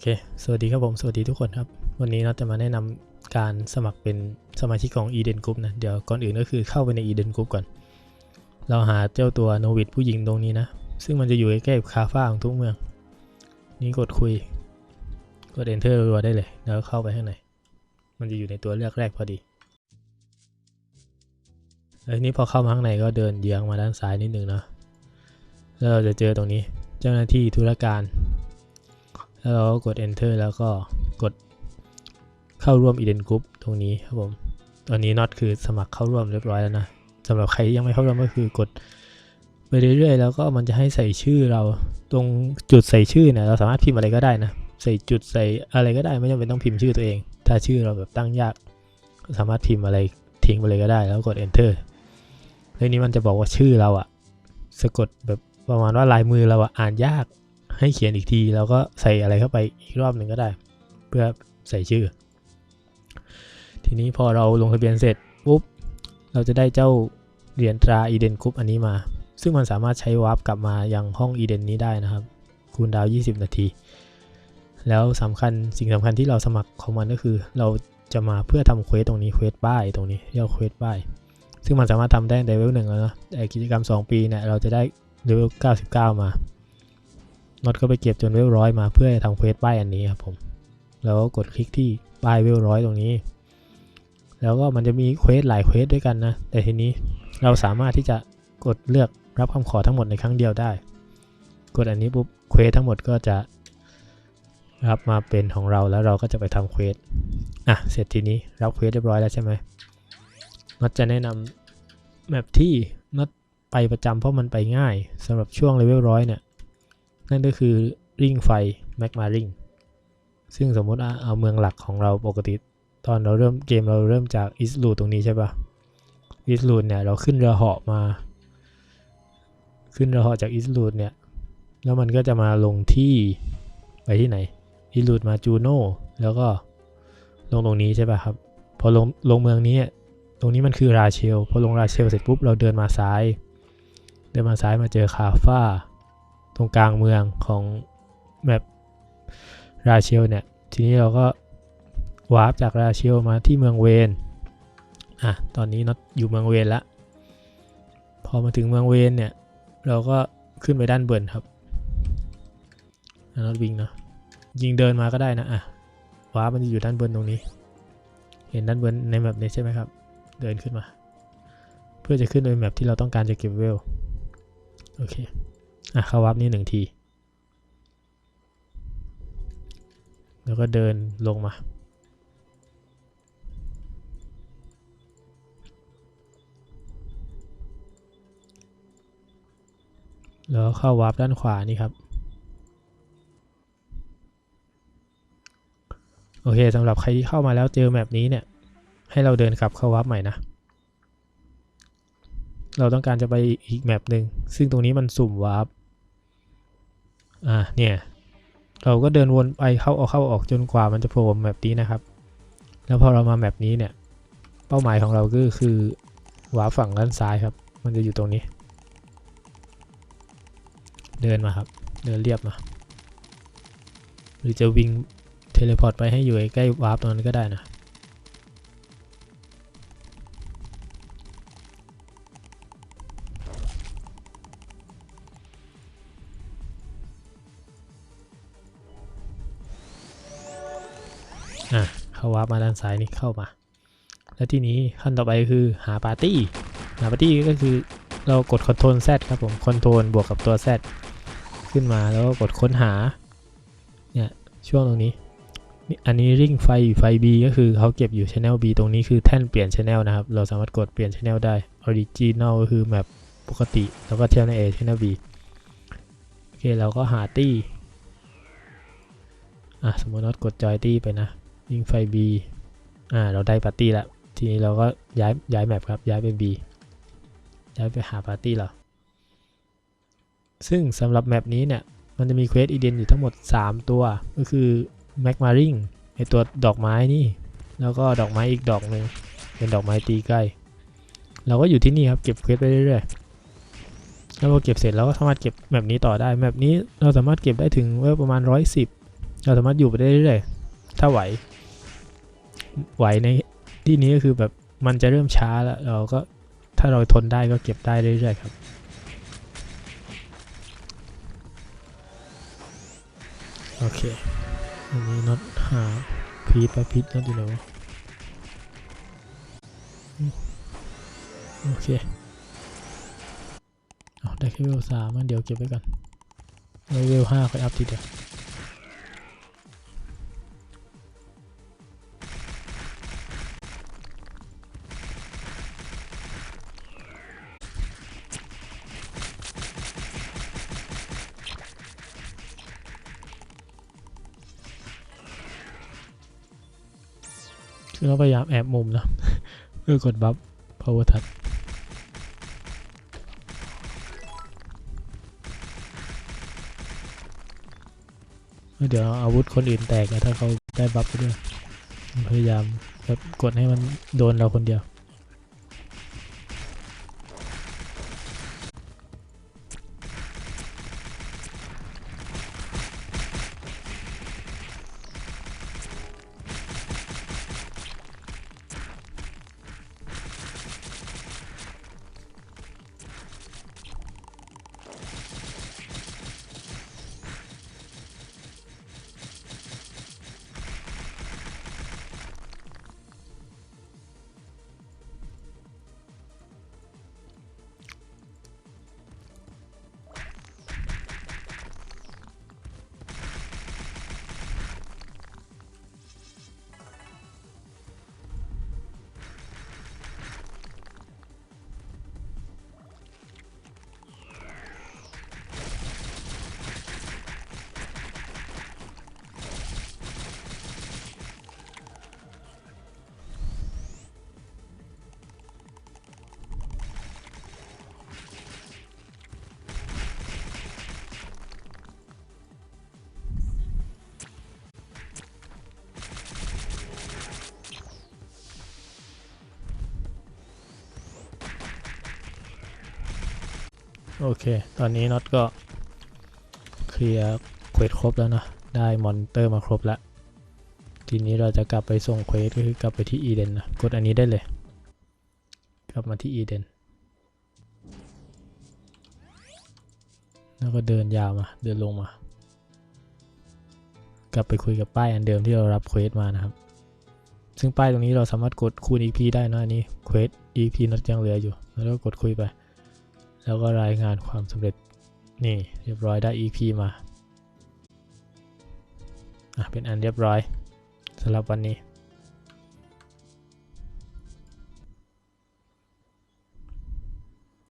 เค สวัสดีครับผม สวัสดีทุกคนครับ วันนี้เราจะมาแนะนำการสมัครเป็นสมาชิกของ Eden Group นะ เดี๋ยวก่อนอื่นก็คือเข้าไปใน Eden Group ก่อน เราหาเจ้าตัวโนวิดผู้หญิงตรงนี้นะ ซึ่งมันจะอยู่ใกล้กับคาฟ้าของทุกเมือง นี่กดคุย กด enter รัวได้เลย แล้วเข้าไปข้างใน มันจะอยู่ในตัวเลือกแรกพอดีแล้วนี้พอเข้ามาข้างในก็เดินเยื้องมาด้านซ้ายนิดนึงเนาะแล้วเราจะเจอตรงนี้ เจ้าหน้าที่ธุรการ แล้วเราก็กด enter แล้วก็กดเข้าร่วม Eden Group ตรงนี้ครับผมตอนนี้น็อตคือสมัครเข้าร่วมเรียบร้อยแล้วนะสำหรับใครยังไม่เข้าร่วมก็คือกดไปเรื่อยๆแล้วก็มันจะให้ใส่ชื่อเราตรงจุดใส่ชื่อเนี่ยเราสามารถพิมพ์อะไรก็ได้นะใส่จุดใส่อะไรก็ได้ไม่จำเป็นต้องพิมพ์ชื่อตัวเอง ถ้าชื่อเราแบบตั้งยาก สามารถพิมพ์อะไรทิ้งไปเลยก็ได้ แล้วกด enter แล้วนี้มันจะบอกว่าชื่อเราอะสะกดแบบประมาณว่าลายมือเราอะอ่านยาก ให้เขียนอีกทีแล้วก็ใส่อะไรเข้าไปอีกรอบหนึ่งก็ได้ เพื่อใส่ชื่อ ทีนี้พอเราลงทะเบียนเสร็จปุ๊บเราจะได้เจ้าเหรียญตราอีเดนกรุ๊ปอันนี้มา ซึ่งมันสามารถใช้วาร์ปกลับมายังห้องอีเดนนี้ได้นะครับ คูณดาว 20 นาที แล้วสำคัญสิ่งสำคัญที่เราสมัครของมันก็คือ เราจะมาเพื่อทำเควสตรงนี้เควสบ้ายตรงนี้เรียกว่าเควสบ้ายซึ่งมันสามารถทำได้ในเลเวลหนึ่งแล้วนะแต่กิจกรรม 2 ปีเนี่ยเราจะได้เลเวล99 มา น็อตก็ไปเก็บจนเวลร้อยมาเพื่อทำเควสป้ายอันนี้ครับผม แล้วก็กดคลิกที่ป้ายเวลร้อยตรงนี้ แล้วก็มันจะมีเควสหลายเควสด้วยกันนะ แต่ทีนี้เราสามารถที่จะกดเลือกรับคำขอทั้งหมดในครั้งเดียวได้ กดอันนี้ปุ๊บเควสทั้งหมดก็จะรับมาเป็นของเราแล้วเราก็จะไปทำเควส อะ เสร็จทีนี้รับเควสเรียบร้อยแล้วใช่ไหมน็อตจะแนะนำแมปที่น็อตไปประจำเพราะมันไปง่ายสำหรับช่วงเลเวลร้อยเนี่ย นั่นก็คือริ่งไฟแมกมาริงซึ่งสมมติเอาเมืองหลักของเราปกติ ตอนเราเริ่มเกมเราเริ่มจากอิสลูตรงนี้ใช่ปะอิสลูเนี่ยเราขึ้นเรือเหาะมา ขึ้นเรือเหาะจากอิสลูเนี่ยแล้วมันก็จะมาลงที่ไปที่ไหนอิสลูมาจูโน่แล้วก็ลงตรงนี้ใช่ป่ะครับ พอลงลงเมืองนี้ตรงนี้มันคือราเชล พอลงราเชลเสร็จปุ๊บเราเดินมาซ้าย เดินมาซ้ายมาเจอคาฟ้า ตรงกลางเมืองของแมปราเชลเนี่ย ทีนี้เราก็วาร์ปจากราเชลมาที่เมืองเวนอะตอนนี้น็อตอยู่เมืองเวนละพอมาถึงเมืองเวนเนี่ย เราก็ขึ้นไปด้านบนครับน็อตวิ่งเนาะยิงเดินมาก็ได้นะอะวาร์ปมันจะอยู่ด้านบนตรงนี้ เห็นด้านบนในแมปนี้ใช่ไหมครับ เดินขึ้นมา เพื่อจะขึ้นไปแมปที่เราต้องการจะเก็บเวลโอเค อะเข้าวับนี่หนึ่งที แล้วก็เดินลงมา แล้วเข้าวับด้านขวานี่ครับ โอเคสำหรับใครที่เข้ามาแล้วเจอแมปนี้เนี่ย ให้เราเดินกลับเข้าวับใหม่นะเราต้องการจะไปอีกแมปหนึ่งซึ่งตรงนี้มันสุ่มวาร์ป อ่าเนี่ยเราก็เดินวนไปเข้าออกเข้าออกจนกว่ามันจะโผล่แมปนี้นะครับ แล้วพอเรามาแมปนี้เนี่ย เป้าหมายของเราก็คือวาร์ปฝั่งด้านซ้ายครับ มันจะอยู่ตรงนี้ เดินมาครับ เดินเรียบมา หรือจะวิ่งเทเลพอร์ตไปให้อยู่ใกล้วาร์ปตรงนั้นก็ได้นะ อะเข้าวาร์ปมาด้านซ้ายนี่เข้ามา แล้วที่นี้ขั้นต่อไปคือหาปาร์ตี้ หาปาร์ตี้ก็คือเรากด Ctrl Z ครับผม Ctrl บวกกับตัว Z ขึ้นมาแล้วก็กดค้นหา เนี่ยช่วงตรงนี้นี่อันนี้ริ่งไฟไฟ B ก็คือเขาเก็บอยู่ Channel B ตรงนี้คือแท่นเปลี่ยน Channel นะครับ เราสามารถกดเปลี่ยน Channel ได้ Original ก็คือแบบปกติ แล้วก็ Channel A Channel B โอเคเราก็หาตี้ อะ สมมติว่ากดจอยตี้ไปนะ ยิงไฟ B อ่าเราได้ปาร์ตี้แล้วทีนี้เราก็ย้ายย้ายแมปครับย้ายไป B ย้ายไปหาปาร์ตี้เราซึ่งสำหรับแมปนี้เนี่ยมันจะมีเควสอีเดนอยู่ทั้งหมด 3 ตัว ก็คือแม็กมาริงไอตัวดอกไม้นี่ แล้วก็ดอกไม้อีกดอกหนึ่งเป็นดอกไม้ตีใกล้ เราก็อยู่ที่นี่ครับเก็บเควสไปเรื่อยๆแล้วพอเก็บเสร็จเราก็สามารถเก็บแมปนี้ต่อได้แมปนี้เราสามารถเก็บได้ถึงเวลประมาณ 110 เราสามารถอยู่ไปได้เรื่อยๆถ้าไหว ไหวในที่นี้ก็คือแบบมันจะเริ่มช้าแล้วเราก็ถ้าเราทนได้ก็เก็บได้เรื่อยๆครับ โอเค อันนี้น็อตหาพีทไปพีทน็อตอยู่ไหนวะโอเคเอาได้แค่เวลสามเดี๋ยวเก็บไว้ก่อนไว้เวลห้าค่อยอัพทีเดียว คือเราพยายามแอบมุมนะเพื่อกดบัฟ power touch เดี๋ยวอาวุธคนอื่นแตกนะถ้าเขาได้บัฟไปด้วย พยายามแบบกดให้มันโดนเราคนเดียว โอเค ตอนนี้น็อตก็เคลียร์เควสครบแล้วนะ ได้มอนเตอร์มาครบแล้ว ทีนี้เราจะกลับไปส่งเควสก็คือกลับไปที่อีเดนนะ กดอันนี้ได้เลย กลับมาที่อีเดน แล้วก็เดินยาวมา เดินลงมา กลับไปคุยกับป้ายอันเดิมที่เรารับเควสมานะครับ ซึ่งป้ายตรงนี้เราสามารถกดคูณ EP ได้นะอันนี้ เควส EP น็อตยังเหลืออยู่ แล้วก็กดคุยไป แล้วก็รายงานความสำเร็จนี่เรียบร้อยได้ EP มาอะเป็นอันเรียบร้อยสำหรับวันนี้